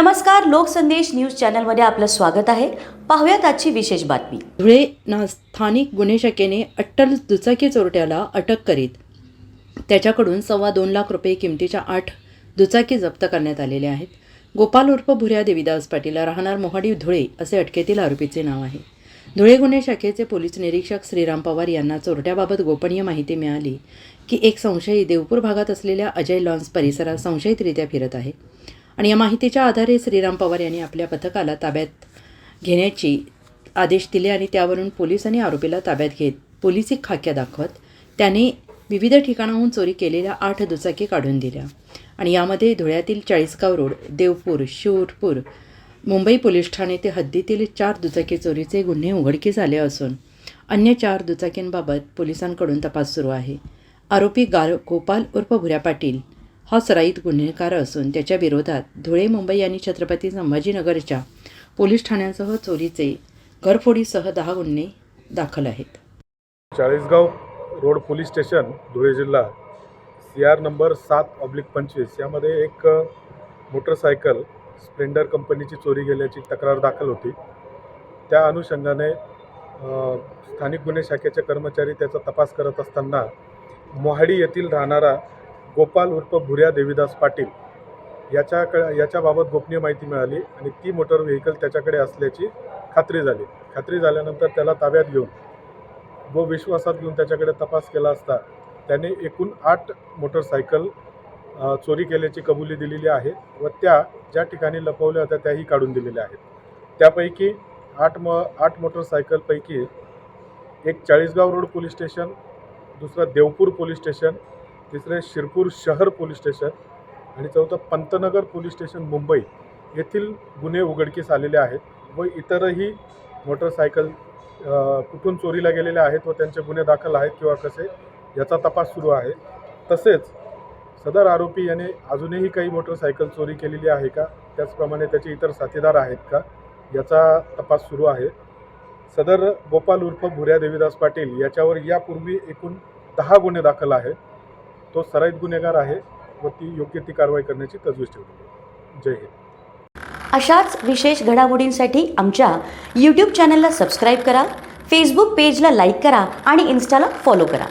नमस्कार लोकसंदेश न्यूज चॅनलमध्ये आपलं स्वागत आहे. पाहूयात आजची विशेष बातमी. धुळे ना स्थानिक गुन्हे शाखेने अट्टल दुचाकी चोरट्याला अटक करीत. त्याच्याकडून सव्वा दोन लाख रुपये किमतीच्या आठ दुचाकी जप्त करण्यात आलेले आहेत. गोपाल उर्फ भुऱ्या देवीदास पाटील राहणार मोहाडी धुळे असे अटकेतील आरोपीचे नाव आहे. धुळे गुन्हे शाखेचे पोलीस निरीक्षक श्रीराम पवार यांना चोरट्याबाबत गोपनीय माहिती मिळाली की एक संशयी देवपूर भागात असलेल्या अजय लॉन्स परिसरात संशयितरित्या फिरत आहे. आणि या माहितीच्या आधारे श्रीराम पवार यांनी आपल्या पथकाला ताब्यात घेण्याची आदेश दिले आणि त्यावरून पोलिसांनी आरोपीला ताब्यात घेत पोलिसी खाक्या दाखवत त्याने विविध ठिकाणाहून चोरी केलेल्या आठ दुचाकी काढून दिल्या. आणि यामध्ये धुळ्यातील चाळीसगाव रोड देवपूर शिवपूर मुंबई पोलीस ठाणे ते हद्दीतील चार दुचाकी चोरीचे गुन्हे उघडकीस आले असून अन्य चार दुचाकींबाबत पोलिसांकडून तपास सुरू आहे. आरोपी गार गोपाल उर्फ भुऱ्या पाटील हा सराईत गुन्हेगार असून त्याच्या विरोधात धुळे मुंबई आणि छत्रपती संभाजीनगरच्या पोलीस ठाण्यांसह चोरीचे घरफोडीसह दहा गुन्हे दाखल आहेत. Chalisgaon road police station Dhule जिल्हा सी आर नंबर सात ऑब्लिक पंचवीस. यामध्ये एक मोटरसायकल स्प्लेंडर कंपनीची चोरी गेल्याची तक्रार दाखल होती. त्या अनुषंगाने स्थानिक गुन्हे शाखेचे कर्मचारी त्याचा तपास करत असताना मोहाडी येथील राहणारा गोपाल उर्फ भुऱ्या देवीदास पाटील याच्याक याच्याबाबत गोपनीय माहिती मिळाली आणि ती मोटर व्हेकल त्याच्याकडे असल्याची खात्री झाली. खात्री झाल्यानंतर त्याला ताब्यात घेऊन व विश्वासात घेऊन त्याच्याकडे तपास केला असता त्याने एकूण आठ मोटरसायकल चोरी केल्याची कबुली दिलेली आहे व त्या ज्या ठिकाणी लपवल्या होत्या त्याही काढून दिलेल्या आहेत. त्यापैकी आठ म आठ मोटरसायकलपैकी एक चाळीसगाव रोड पोलीस स्टेशन दुसरं देवपूर पोलीस स्टेशन तिसरे शिरपूर शहर पोलीस स्टेशन आणि चौथं पंतनगर पोलीस स्टेशन मुंबई येथील गुन्हे उघडकीस आलेले आहेत व इतरही मोटरसायकल कुठून चोरीला गेलेले आहेत व त्यांचे गुन्हे दाखल आहेत किंवा कसे याचा तपास सुरू आहे. तसेच सदर आरोपी याने अजूनही काही मोटरसायकल चोरी केलेली आहे का? त्याचप्रमाणे त्याचे इतर साथीदार आहेत का? याचा तपास सुरू आहे. सदर गोपाल उर्फ भुऱ्या देवीदास पाटील याच्यावर यापूर्वी एकूण दहा गुन्हे दाखल आहेत. तो सराईत गुन्हेगार आहे व ती योग्य ती कारवाई करण्याची तजवीज ठेवली जय हिंद. अशाच विशेष घडामोडींसाठी आमच्या यूट्यूब चॅनलला सबस्क्राईब करा फेसबुक पेजला लाईक करा आणि इन्स्टाला फॉलो करा.